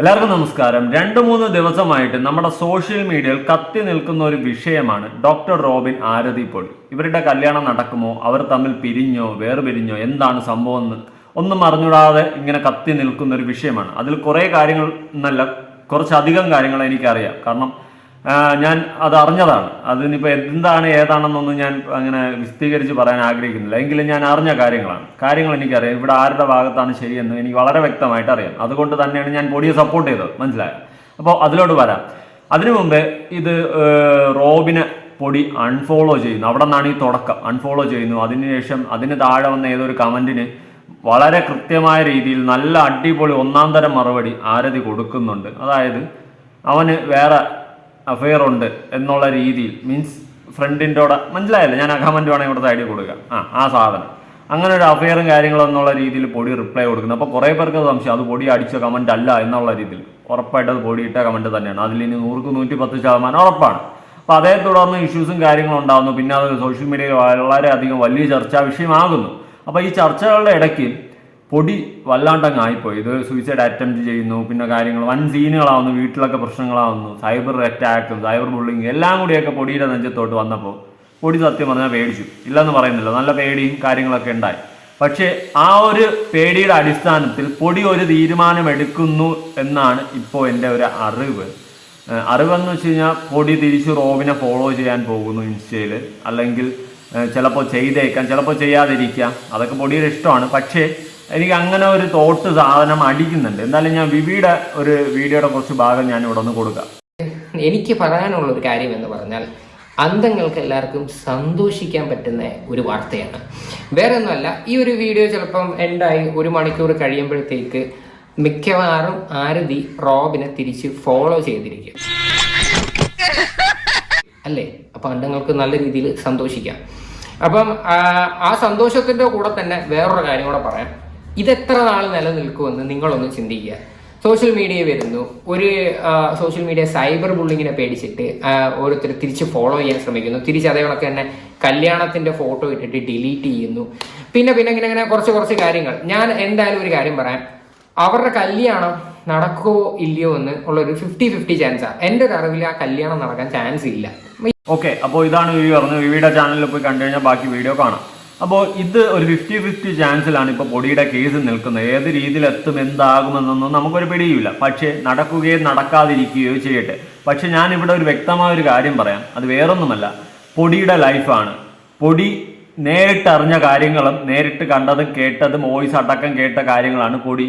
എല്ലാവർക്കും നമസ്കാരം. രണ്ട് മൂന്ന് ദിവസമായിട്ട് നമ്മുടെ സോഷ്യൽ മീഡിയയിൽ കത്തി നിൽക്കുന്ന ഒരു വിഷയമാണ് ഡോക്ടർ റോബിൻ ആരതി പൊളി ഇവരുടെ കല്യാണം നടക്കുമോ? അവർ തമ്മിൽ പിരിഞ്ഞോ? വേർപിരിഞ്ഞോ? എന്താണ് സംഭവം എന്ന് ഒന്നും അറിഞ്ഞൂടാതെ ഇങ്ങനെ കത്തി നിൽക്കുന്ന ഒരു വിഷയമാണ്. അതിൽ കുറേ കാര്യങ്ങൾ എന്നല്ല കുറച്ചധികം കാര്യങ്ങൾ എനിക്കറിയാം. കാരണം ഞാൻ അത് അറിഞ്ഞതാണ് അതിനിപ്പോൾ എന്താണ് ഏതാണെന്നൊന്നും ഞാൻ അങ്ങനെ വിശദീകരിച്ച് പറയാൻ ആഗ്രഹിക്കുന്നില്ല. എങ്കിലും ഞാൻ അറിഞ്ഞ കാര്യങ്ങളാണ്. കാര്യങ്ങൾ എനിക്കറിയാം. ഇവിടെ ആരുടെ ഭാഗത്താണ് ശരിയെന്ന് എനിക്ക് വളരെ വ്യക്തമായിട്ട് അറിയാം. അതുകൊണ്ട് തന്നെയാണ് ഞാൻ പൊടിയെ സപ്പോർട്ട് ചെയ്തത്. മനസ്സിലായോ? അപ്പോൾ അതിലോട്ട് വരാം. അതിനു മുമ്പേ ഇത് റോബിനെ പൊടി അൺഫോളോ ചെയ്യുന്നു. അവിടെ നിന്നാണ് ഈ തുടക്കം. അൺഫോളോ ചെയ്യുന്നു. അതിനുശേഷം അതിന് താഴെ വന്ന ഏതൊരു കമന്റിന് വളരെ കൃത്യമായ രീതിയിൽ നല്ല അടിപൊളി ഒന്നാം തരം മറുപടി ആരതി കൊടുക്കുന്നുണ്ട്. അതായത് അവന് വേറെ അഫെയർ ഉണ്ട് എന്നുള്ള രീതിയിൽ. മീൻസ് ഫ്രണ്ടിന്റെ കൂടെ മനസ്സിലായല്ലോ? ഞാൻ ആ കമന്റ് വേണമെങ്കിൽ ഇവിടെ ഐഡിയ കൊടുക്കുക ആ ആ സാധനം. അങ്ങനെ ഒരു അഫെയറും കാര്യങ്ങളും എന്നുള്ള രീതിയിൽ പൊടി റിപ്ലൈ കൊടുക്കുന്നു. അപ്പോൾ കുറേ പേർക്ക് സംശയം. അത് പൊടി അടിച്ച കമന്റ് അല്ല എന്നുള്ള രീതിയിൽ. ഉറപ്പായിട്ട് അത് പൊടി ഇട്ട കമന്റ് തന്നെയാണ്. അതിൽ ഇനി നൂറുക്ക് നൂറ്റി പത്ത് ശതമാനം ഉറപ്പാണ്. അപ്പോൾ അതേ തുടർന്ന് ഇഷ്യൂസും കാര്യങ്ങളും ഉണ്ടാകുന്നു. പിന്നെ അത് സോഷ്യൽ മീഡിയയിൽ വളരെയധികം വലിയ ചർച്ചാ വിഷയമാകുന്നു. അപ്പോൾ ഈ ചർച്ചകളുടെ ഇടയ്ക്ക് പൊടി വല്ലാണ്ടങ്ങ് ആയിപ്പോയി ഇത് സൂയിസൈഡ് അറ്റംപ്റ്റ് ചെയ്യുന്നു പിന്നെ കാര്യങ്ങൾ വൻ സീനുകളാവുന്നു വീട്ടിലൊക്കെ പ്രശ്നങ്ങളാവുന്നു സൈബർ അറ്റാക്ക് സൈബർ ബുള്ളിങ് എല്ലാം കൂടിയൊക്കെ പൊടിയുടെ നെഞ്ചത്തോട്ട് വന്നപ്പോൾ പൊടി സത്യം പറഞ്ഞാൽ പേടിച്ചു. ഇല്ലെന്ന് പറയുന്നില്ല. നല്ല പേടിയും കാര്യങ്ങളൊക്കെ ഉണ്ടായി. പക്ഷേ ആ ഒരു പേടിയുടെ അടിസ്ഥാനത്തിൽ പൊടി ഒരു തീരുമാനം എടുക്കുന്നു എന്നാണ് ഇപ്പോൾ എന്റെ ഒരു അറിവ്. അറിവെന്ന് വെച്ച് കഴിഞ്ഞാൽ പൊടി തിരിച്ച് റോബിനെ ഫോളോ ചെയ്യാൻ പോകുന്നു ഇൻസ്റ്റയിൽ. അല്ലെങ്കിൽ ചിലപ്പോൾ ചെയ്തേക്കാം ചിലപ്പോൾ ചെയ്യാതിരിക്കാം. അതൊക്കെ പൊടിയുടെ ഇഷ്ടമാണ്. പക്ഷേ എനിക്ക് അങ്ങനെ ഒരു തോട്ട് സാധനം അടിക്കുന്നുണ്ട്. എന്നാലും ഞാൻ വിവിയുടെ ഒരു വീഡിയോയുടെ കുറച്ച് ഭാഗം ഞാൻ ഇവിടെ ഒന്ന് കൊടുക്കാം. എനിക്ക് പറയാനുള്ള ഒരു കാര്യം എന്ന് പറഞ്ഞാൽ അന്തങ്ങൾക്ക് എല്ലാവർക്കും സന്തോഷിക്കാൻ പറ്റുന്ന ഒരു വാർത്തയാണ്. വേറെ ഒന്നുമല്ല ഈ ഒരു വീഡിയോ ചിലപ്പം എൻഡായി ഒരു മണിക്കൂർ കഴിയുമ്പോഴത്തേക്ക് മിക്കവാറും ആരതി റോബിനെ തിരിച്ച് ഫോളോ ചെയ്തിരിക്കും. അല്ലേ? അപ്പം അണ്ടങ്ങൾക്ക് നല്ല രീതിയിൽ സന്തോഷിക്കാം. അപ്പം ആ സന്തോഷത്തിന്റെ കൂടെ തന്നെ വേറൊരു കാര്യം കൂടെ പറയാം. ഇതെത്ര നാൾ നിലനിൽക്കുമെന്ന് നിങ്ങളൊന്ന് ചിന്തിക്കുക. സോഷ്യൽ മീഡിയ വരുന്നു. ഒരു സോഷ്യൽ മീഡിയ സൈബർ ബുള്ളിങ്ങിനെ പേടിച്ചിട്ട് ഓരോരുത്തർ തിരിച്ച് ഫോളോ ചെയ്യാൻ ശ്രമിക്കുന്നു. തിരിച്ച് അതേ കണക്ക് തന്നെ കല്യാണത്തിന്റെ ഫോട്ടോ ഇട്ടിട്ട് ഡിലീറ്റ് ചെയ്യുന്നു. പിന്നെ പിന്നെ ഇങ്ങനെ ഇങ്ങനെ കുറച്ച് കുറച്ച് കാര്യങ്ങൾ. ഞാൻ എന്തായാലും ഒരു കാര്യം പറയാം. അവരുടെ കല്യാണം നടക്കുമോ ഇല്ലയോ എന്ന് ഉള്ള ഒരു ഫിഫ്റ്റി ഫിഫ്റ്റി ചാൻസാണ് എന്റെ ഒരു അറിവിൽ ആ കല്യാണം നടക്കാൻ ചാൻസ് ഇല്ല. ഓക്കെ അപ്പോൾ ഇതാണ് വിവി പറഞ്ഞത്. വിവിയുടെ ചാനലിൽ പോയി കണ്ടു കഴിഞ്ഞാൽ ബാക്കി വീഡിയോ കാണാം. അപ്പോൾ ഇത് ഒരു ഫിഫ്റ്റി ഫിഫ്റ്റി ചാൻസിലാണ് ഇപ്പോൾ പൊടിയുടെ കേസ് നിൽക്കുന്നത്. ഏത് രീതിയിൽ എത്തും എന്താകുമെന്നൊന്നും നമുക്കൊരു പിടിയില്ല പക്ഷേ നടക്കുകയോ നടക്കാതിരിക്കുകയോ ചെയ്യട്ടെ. പക്ഷേ ഞാൻ ഇവിടെ ഒരു വ്യക്തമായ ഒരു കാര്യം പറയാം. അത് വേറൊന്നുമല്ല. പൊടിയുടെ ലൈഫാണ് പൊടി നേരിട്ട് അറിഞ്ഞ കാര്യങ്ങളും നേരിട്ട് കണ്ടതും കേട്ടതും വോയിസ് അടക്കം കേട്ട കാര്യങ്ങളാണ് പൊടി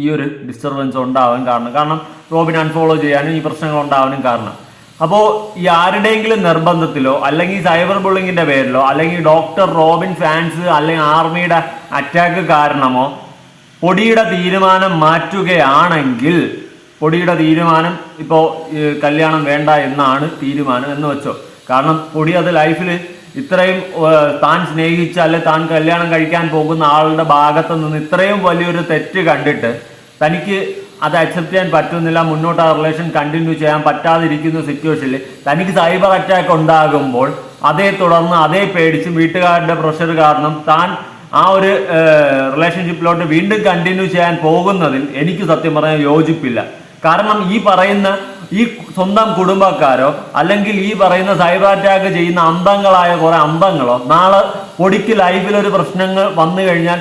ഈ ഒരു ഡിസ്റ്റർബൻസ് ഉണ്ടാവാൻ കാരണം. കാരണം റോബിൻ അൺഫോളോ ചെയ്യാനും ഈ പ്രശ്നങ്ങൾ ഉണ്ടാവാനും കാരണം. അപ്പോൾ ഈ ആരുടെയെങ്കിലും നിർബന്ധത്തിലോ അല്ലെങ്കിൽ സൈബർ ബുള്ളിങ്ങിന്റെ പേരിലോ അല്ലെങ്കിൽ ഡോക്ടർ റോബിൻ ഫാൻസ് അല്ലെങ്കിൽ ആർമിയുടെ അറ്റാക്ക് കാരണമോ പൊടിയുടെ തീരുമാനം മാറ്റുകയാണെങ്കിൽ പൊടിയുടെ തീരുമാനം ഇപ്പോൾ കല്യാണം വേണ്ട എന്നാണ് തീരുമാനം എന്ന് വെച്ചോ. കാരണം പൊടി അത് ലൈഫിൽ ഇത്രയും താൻ സ്നേഹിച്ച അല്ലെ താൻ കല്യാണം കഴിക്കാൻ പോകുന്ന ആളുടെ ഭാഗത്ത് നിന്ന് ഇത്രയും വലിയൊരു തെറ്റ് കണ്ടിട്ട് തനിക്ക് അത് അക്സെപ്റ്റ് ചെയ്യാൻ പറ്റുന്നില്ല. മുന്നോട്ട് ആ റിലേഷൻ കണ്ടിന്യൂ ചെയ്യാൻ പറ്റാതിരിക്കുന്ന സിറ്റുവേഷനിൽ തനിക്ക് സൈബർ അറ്റാക്ക് ഉണ്ടാകുമ്പോൾ അതേ തുടർന്ന് അതേ പേടിച്ച് വീട്ടുകാരുടെ പ്രഷർ കാരണം താൻ ആ ഒരു റിലേഷൻഷിപ്പിലോട്ട് വീണ്ടും കണ്ടിന്യൂ ചെയ്യാൻ പോകുന്നതിൽ എനിക്ക് സത്യം പറയാൻ യോജിപ്പില്ല. കാരണം ഈ പറയുന്ന ഈ സ്വന്തം കുടുംബക്കാരോ അല്ലെങ്കിൽ ഈ പറയുന്ന സൈബർ അറ്റാക്ക് ചെയ്യുന്ന അന്തങ്ങളായ കുറെ അന്തങ്ങളോ നാളെ പൊടിക്ക് ലൈഫിൽ ഒരു പ്രശ്നങ്ങൾ വന്നു കഴിഞ്ഞാൽ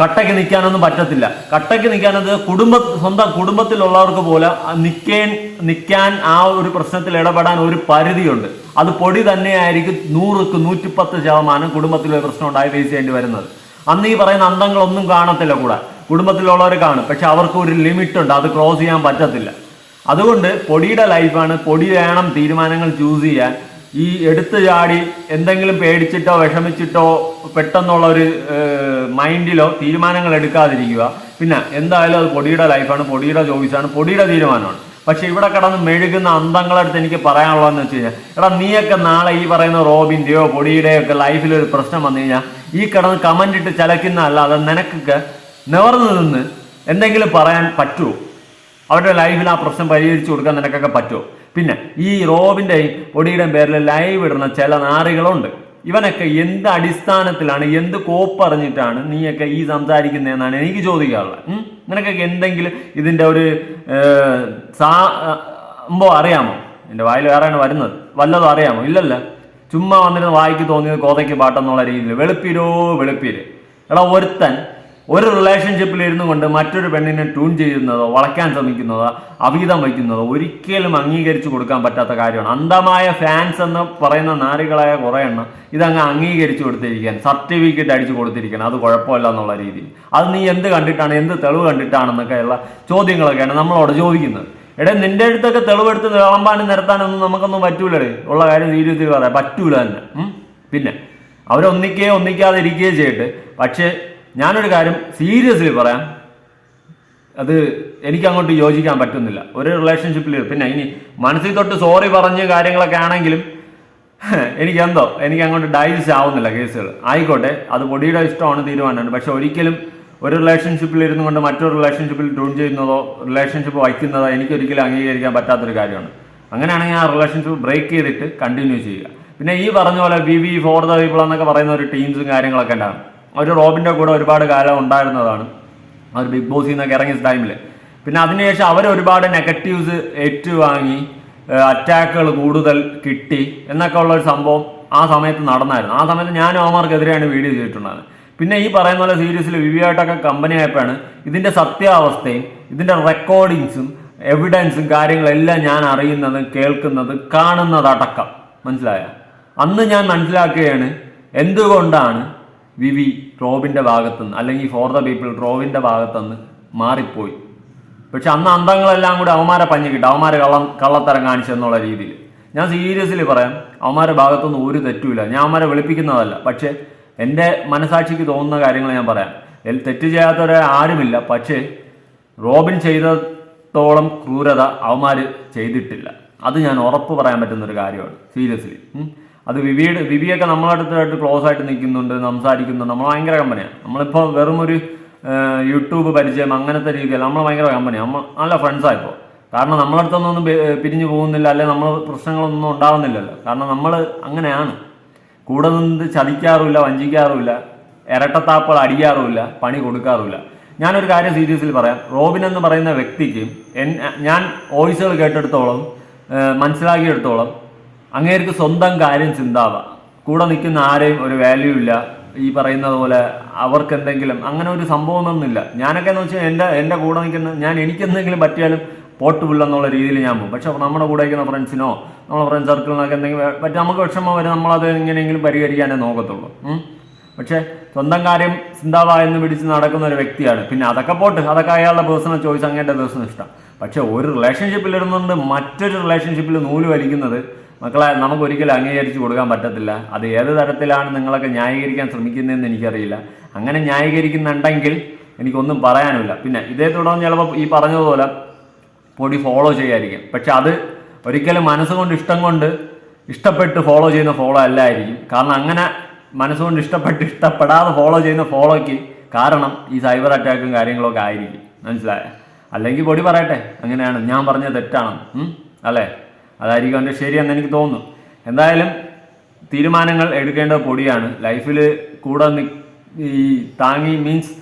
കട്ടയ്ക്ക് നിൽക്കാനൊന്നും പറ്റത്തില്ല. കട്ടയ്ക്ക് നിൽക്കാനത് കുടുംബ സ്വന്തം കുടുംബത്തിലുള്ളവർക്ക് പോലെ നിൽക്കേൻ നിൽക്കാൻ ആ ഒരു പ്രശ്നത്തിൽ ഇടപെടാൻ ഒരു പരിധിയുണ്ട്. അത് പൊടി തന്നെയായിരിക്കും നൂറുക്ക് നൂറ്റിപ്പത്ത് ശതമാനം കുടുംബത്തിൽ ഒരു പ്രശ്നം ഉണ്ടായി ഫേസ് ചെയ്യേണ്ടി വരുന്നത്. അന്ന് ഈ പറയുന്ന അന്തങ്ങളൊന്നും കാണത്തില്ല കൂടെ. കുടുംബത്തിലുള്ളവർ കാണും. പക്ഷെ അവർക്ക് ഒരു ലിമിറ്റ് ഉണ്ട് അത് ക്രോസ് ചെയ്യാൻ പറ്റത്തില്ല. അതുകൊണ്ട് പൊടിയുടെ ലൈഫാണ് പൊടി വേണം തീരുമാനങ്ങൾ ചൂസ് ചെയ്യാൻ. ഈ എടുത്തു ചാടി എന്തെങ്കിലും പേടിച്ചിട്ടോ വിഷമിച്ചിട്ടോ പെട്ടെന്നുള്ള ഒരു മൈൻഡിലോ തീരുമാനങ്ങൾ എടുക്കാതിരിക്കുക. പിന്നെ എന്തായാലും അത് പൊടിയുടെ ലൈഫാണ് പൊടിയുടെ ചോയ്സാണ് പൊടിയുടെ തീരുമാനമാണ്. പക്ഷെ ഇവിടെ കിടന്ന് മെഴുകുന്ന അന്തങ്ങളടുത്ത് എനിക്ക് പറയാനുള്ളതെന്ന് വെച്ച് കഴിഞ്ഞാൽ എടാ നീയൊക്കെ നാളെ ഈ പറയുന്ന റോബിന്റെയോ പൊടിയുടെയോ ഒക്കെ ലൈഫിൽ ഒരു പ്രശ്നം വന്നു കഴിഞ്ഞാൽ ഈ കിടന്ന് കമന്റ് ഇട്ട് ചലക്കുന്ന അല്ലാതെ നിനക്കൊക്കെ നിവർന്നു നിന്ന് എന്തെങ്കിലും പറയാൻ പറ്റുമോ അവരുടെ ലൈഫിൽ ആ പ്രശ്നം പരിഹരിച്ചു കൊടുക്കാൻ നിനക്കൊക്കെ പറ്റുമോ പിന്നെ ഈ റോബിന്റെയും പൊടിയുടെയും പേരിൽ ലൈവ് ഇടുന്ന ചില നാറികളുണ്ട്. ഇവനൊക്കെ എന്ത് അടിസ്ഥാനത്തിലാണ് എന്ത് കോപ്പറിഞ്ഞിട്ടാണ് നീയൊക്കെ ഈ സംസാരിക്കുന്നതെന്നാണ് എനിക്ക് ചോദിക്കാറുള്ളത്? നിനക്കൊക്കെ എന്തെങ്കിലും ഇതിന്റെ ഒരു സാമ്പോ അറിയാമോ? എന്റെ വായിൽ വേറെയാണ് വരുന്നത്. വല്ലതും അറിയാമോ? ഇല്ലല്ല. ചുമ്മാ വന്നിരുന്ന് വായിക്ക് തോന്നിയത് കോതയ്ക്ക് പാട്ടെന്നുള്ള രീതിയിൽ. വെളുപ്പിരോ വെളുപ്പിര്. എടാ ഒരുത്തൻ ഒരു റിലേഷൻഷിപ്പിൽ ഇരുന്നു കൊണ്ട് മറ്റൊരു പെണ്ണിനെ ട്യൂൺ ചെയ്യുന്നതോ വളയ്ക്കാൻ ശ്രമിക്കുന്നതോ അവീതം വയ്ക്കുന്നതോ ഒരിക്കലും അംഗീകരിച്ചു കൊടുക്കാൻ പറ്റാത്ത കാര്യമാണ്. അന്ധമായ ഫാൻസ് എന്ന് പറയുന്ന നാരികളായ കുറേ എണ്ണം ഇതങ്ങ് അംഗീകരിച്ചു കൊടുത്തിരിക്കാൻ സർട്ടിഫിക്കറ്റ് അടിച്ചു കൊടുത്തിരിക്കണം അത് കുഴപ്പമില്ല എന്നുള്ള രീതിയിൽ. അത് നീ എന്ത് കണ്ടിട്ടാണ് എന്ത് തെളിവ് കണ്ടിട്ടാണെന്നൊക്കെയുള്ള ചോദ്യങ്ങളൊക്കെയാണ് നമ്മളോട് ചോദിക്കുന്നത്. എടാ നിന്റെ അടുത്തൊക്കെ തെളിവെടുത്ത് വിളമ്പാനും നിരത്താനൊന്നും നമുക്കൊന്നും പറ്റൂലേ ഉള്ള കാര്യം സീരിയസ്ലി പറയാം പറ്റൂല തന്നെ? പിന്നെ അവരൊന്നിക്കുകയോ ഒന്നിക്കാതെ ഇരിക്കുകയോ ചെയ്യട്ടെ. പക്ഷേ ഞാനൊരു കാര്യം സീരിയസ്ലി പറയാം. അത് എനിക്ക് അങ്ങോട്ട് യോജിക്കാൻ പറ്റുന്നില്ല. ഒരു റിലേഷൻഷിപ്പിൽ പിന്നെ ഇനി മനസ്സിൽ തൊട്ട് സോറി പറഞ്ഞ് കാര്യങ്ങളൊക്കെ ആണെങ്കിലും എനിക്ക് എന്തോ എനിക്ക് അങ്ങോട്ട് ഡൈജസ്റ്റ് ആവുന്നില്ല കേസുകൾ ആയിക്കോട്ടെ അത് പൊടിയുടെ ഇഷ്ടമാണ് തീരുമാനമാണ്. പക്ഷെ ഒരിക്കലും ഒരു റിലേഷൻഷിപ്പിൽ ഇരുന്നു കൊണ്ട് മറ്റൊരു റിലേഷൻഷിപ്പിൽ ട്യൂൺ ചെയ്യുന്നതോ റിലേഷൻഷിപ്പ് വയ്ക്കുന്നതോ എനിക്ക് ഒരിക്കലും അംഗീകരിക്കാൻ പറ്റാത്തൊരു കാര്യമാണ്. അങ്ങനെയാണെങ്കിൽ ആ റിലേഷൻഷിപ്പ് ബ്രേക്ക് ചെയ്തിട്ട് കണ്ടിന്യൂ ചെയ്യുക. പിന്നെ ഈ പറഞ്ഞ പോലെ we we for the people എന്നൊക്കെ പറയുന്ന ഒരു ടീംസും കാര്യങ്ങളൊക്കെ ഉണ്ടാകും. അവർ റോബിന്റെ കൂടെ ഒരുപാട് കാലം ഉണ്ടായിരുന്നതാണ്. അവർ ബിഗ് ബോസിൽ നിന്നൊക്കെ ഇറങ്ങിയ ടൈമിൽ പിന്നെ അതിനുശേഷം അവർ ഒരുപാട് നെഗറ്റീവ്സ് ഏറ്റുവാങ്ങി അറ്റാക്കുകൾ കൂടുതൽ കിട്ടി എന്നൊക്കെ ഉള്ള ഒരു സംഭവം ആ സമയത്ത് നടന്നായിരുന്നു. ആ സമയത്ത് ഞാൻ ഓമാർക്കെതിരെയാണ് വീഡിയോ ചെയ്തിട്ടുണ്ടായിരുന്നത്. പിന്നെ ഈ പറയുന്ന പോലെ സീരീസിൽ വിവിയായിട്ടൊക്കെ കമ്പനി ആയപ്പോഴാണ് ഇതിന്റെ സത്യാവസ്ഥയും ഇതിന്റെ റെക്കോർഡിങ്സും എവിഡൻസും കാര്യങ്ങളെല്ലാം ഞാൻ അറിയുന്നത് കേൾക്കുന്നത് കാണുന്നതടക്കം മനസ്സിലായ? അന്ന് ഞാൻ മനസ്സിലാക്കുകയാണ് എന്തുകൊണ്ടാണ് വിവി റോബിന്റെ ഭാഗത്തുനിന്ന് അല്ലെങ്കിൽ ഫോർ ദ പീപ്പിൾ റോബിന്റെ ഭാഗത്തുനിന്ന് മാറിപ്പോയി. പക്ഷെ അന്ന് അന്തങ്ങളെല്ലാം കൂടി അവന്മാരെ കിട്ടും. അവന്മാരെ കള്ളം കള്ളത്തരം കാണിച്ചെന്നുള്ള രീതിയിൽ. ഞാൻ സീരിയസ്ലി പറയാം അവന്മാരുടെ ഭാഗത്തുനിന്ന് ഒരു തെറ്റുമില്ല. ഞാൻ അവന്മാരെ വിളിപ്പിക്കുന്നതല്ല. പക്ഷേ എന്റെ മനസാക്ഷിക്ക് തോന്നുന്ന കാര്യങ്ങൾ ഞാൻ പറയാം. തെറ്റ് ചെയ്യാത്തവരെ ആരുമില്ല. പക്ഷേ റോബിൻ ചെയ്തത്തോളം ക്രൂരത അവന്മാർ ചെയ്തിട്ടില്ല. അത് ഞാൻ ഉറപ്പ് പറയാൻ പറ്റുന്ന ഒരു കാര്യമാണ് സീരിയസ്ലി അത് വിവിയുടെ വിവിയൊക്കെ നമ്മളടുത്തായിട്ട് ക്ലോസ് ആയിട്ട് നിൽക്കുന്നുണ്ട് സംസാരിക്കുന്നുണ്ട്. നമ്മൾ ഭയങ്കര കമ്പനിയാണ് നമ്മളിപ്പോൾ വെറും ഒരു യൂട്യൂബ് പരിചയം അങ്ങനത്തെ രീതിയിൽ നമ്മൾ ഭയങ്കര കമ്പനിയാണ് നമ്മൾ നല്ല ഫ്രണ്ട്സാണ് ഇപ്പോൾ കാരണം നമ്മളടുത്തൊന്നും പിരിഞ്ഞു പോകുന്നില്ല അല്ലെങ്കിൽ നമ്മൾ പ്രശ്നങ്ങളൊന്നും ഉണ്ടാകുന്നില്ലല്ലോ കാരണം നമ്മൾ അങ്ങനെയാണ്. കൂടെ നിന്ന് ചതിക്കാറുമില്ല വഞ്ചിക്കാറുമില്ല ഇരട്ടത്താപ്പൾ അടിക്കാറുമില്ല പണി കൊടുക്കാറുമില്ല. ഞാനൊരു കാര്യം സീരിയസിൽ പറയാം. റോബിൻ എന്ന് പറയുന്ന വ്യക്തിക്ക് ഞാൻ വോയിസുകൾ കേട്ടെടുത്തോളം മനസ്സിലാക്കിയെടുത്തോളം അങ്ങേർക്ക് സ്വന്തം കാര്യം ചിന്താവ. കൂടെ നിൽക്കുന്ന ആരെയും ഒരു വാല്യൂ ഇല്ല. ഈ പറയുന്നത് പോലെ അവർക്ക് എന്തെങ്കിലും അങ്ങനെ ഒരു സംഭവം സംഭവമൊന്നുമില്ല. ഞാനൊക്കെ എന്ന് വെച്ചാൽ എന്റെ എന്റെ കൂടെ നിൽക്കുന്ന ഞാൻ എനിക്കെന്തെങ്കിലും പറ്റിയാലും എന്നുള്ള രീതിയിൽ ഞാൻ പോകും. പക്ഷെ നമ്മുടെ കൂടെ നിൽക്കുന്ന ഫ്രണ്ട്സിനോ നമ്മളെ ഫ്രണ്ട് സർക്കിളിനൊക്കെ എന്തെങ്കിലും പറ്റി നമുക്ക് വിഷമം വരെ നമ്മളത് എങ്ങനെയെങ്കിലും പരിഹരിക്കാനേ നോക്കത്തുള്ളൂ. പക്ഷെ സ്വന്തം കാര്യം ചിന്താവ എന്ന് പിടിച്ച് നടക്കുന്ന ഒരു വ്യക്തിയാണ്. പിന്നെ അതൊക്കെ പോട്ട്. അതൊക്കെ അയാളുടെ പേഴ്സണൽ ചോയ്സ് അങ്ങേന്റെ പേഴ്സണൽ ഇഷ്ടം. പക്ഷെ ഒരു റിലേഷൻഷിപ്പിൽ ഇരുന്നുകൊണ്ട് മറ്റൊരു റിലേഷൻഷിപ്പിൽ നൂൽ വലിക്കുന്നത് മക്കളെ നമുക്ക് ഒരിക്കലും അംഗീകരിച്ചു കൊടുക്കാൻ പറ്റത്തില്ല. അത് ഏത് തരത്തിലാണ് നിങ്ങളൊക്കെ ന്യായീകരിക്കാൻ ശ്രമിക്കുന്നതെന്ന് എനിക്കറിയില്ല. അങ്ങനെ ന്യായീകരിക്കുന്നുണ്ടെങ്കിൽ എനിക്കൊന്നും പറയാനില്ല പിന്നെ ഇതേ തുടർന്ന് ചിലപ്പോൾ ഈ പറഞ്ഞതുപോലെ പൊടി ഫോളോ ചെയ്യാതിരിക്കും. പക്ഷെ അത് ഒരിക്കലും മനസ്സുകൊണ്ട് ഇഷ്ടം കൊണ്ട് ഇഷ്ടപ്പെട്ട് ഫോളോ ചെയ്യുന്ന ഫോളോ അല്ലായിരിക്കും. കാരണം അങ്ങനെ മനസ്സുകൊണ്ട് ഇഷ്ടപ്പെട്ട് ഇഷ്ടപ്പെടാതെ ഫോളോ ചെയ്യുന്ന ഫോളോയ്ക്ക് കാരണം ഈ സൈബർ അറ്റാക്കും കാര്യങ്ങളൊക്കെ ആയിരിക്കും. മനസ്സിലായ? അല്ലെങ്കിൽ പൊടി പറയട്ടെ? അങ്ങനെയാണ്. ഞാൻ പറഞ്ഞത് തെറ്റാണ് അല്ലേ? അതായിരിക്കും അവന്റെ ശരിയെന്ന് എനിക്ക് തോന്നുന്നു. എന്തായാലും തീരുമാനങ്ങൾ എടുക്കേണ്ട പൊടിയാണ്. ലൈഫിൽ കൂടെ ഈ താങ്ങി മീൻസ്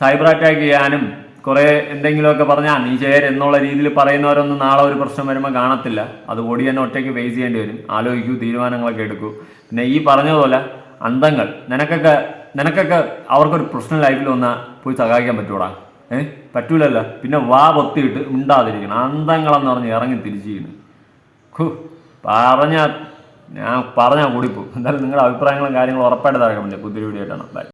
സൈബർ അറ്റാക്ക് ചെയ്യാനും കുറേ എന്തെങ്കിലുമൊക്കെ പറഞ്ഞാൽ നീ ചേര് എന്നുള്ള രീതിയിൽ പറയുന്നവരൊന്നും നാളെ ഒരു പ്രശ്നം വരുമ്പോൾ കാണത്തില്ല. അത് പൊടി തന്നെ ഒറ്റയ്ക്ക് ഫേസ് ചെയ്യേണ്ടി വരും. ആലോചിക്കൂ തീരുമാനങ്ങളൊക്കെ എടുക്കൂ. പിന്നെ ഈ പറഞ്ഞതുപോലെ അന്തങ്ങൾ. നിനക്കൊക്കെ നിനക്കൊക്കെ അവർക്കൊരു പ്രശ്നം ലൈഫിൽ വന്നാൽ പോയി സഹായിക്കാൻ പറ്റൂടാ? ഏഹ് പറ്റൂലല്ലോ? പിന്നെ വാ പൊത്തിയിട്ട് ഉണ്ടാതിരിക്കണം അന്തങ്ങളെന്ന് പറഞ്ഞ് ഇറങ്ങി തിരിച്ചു പറഞ്ഞാൽ പറഞ്ഞ ഞാൻ പറഞ്ഞാൽ കൂടിപ്പോ എന്തായാലും നിങ്ങളുടെ അഭിപ്രായങ്ങളും കാര്യങ്ങളും ഉറപ്പായിട്ട് തറക്കാൻ പറ്റില്ല. പുതിയ വീഡിയോ ആയിട്ടാണ്. ബൈ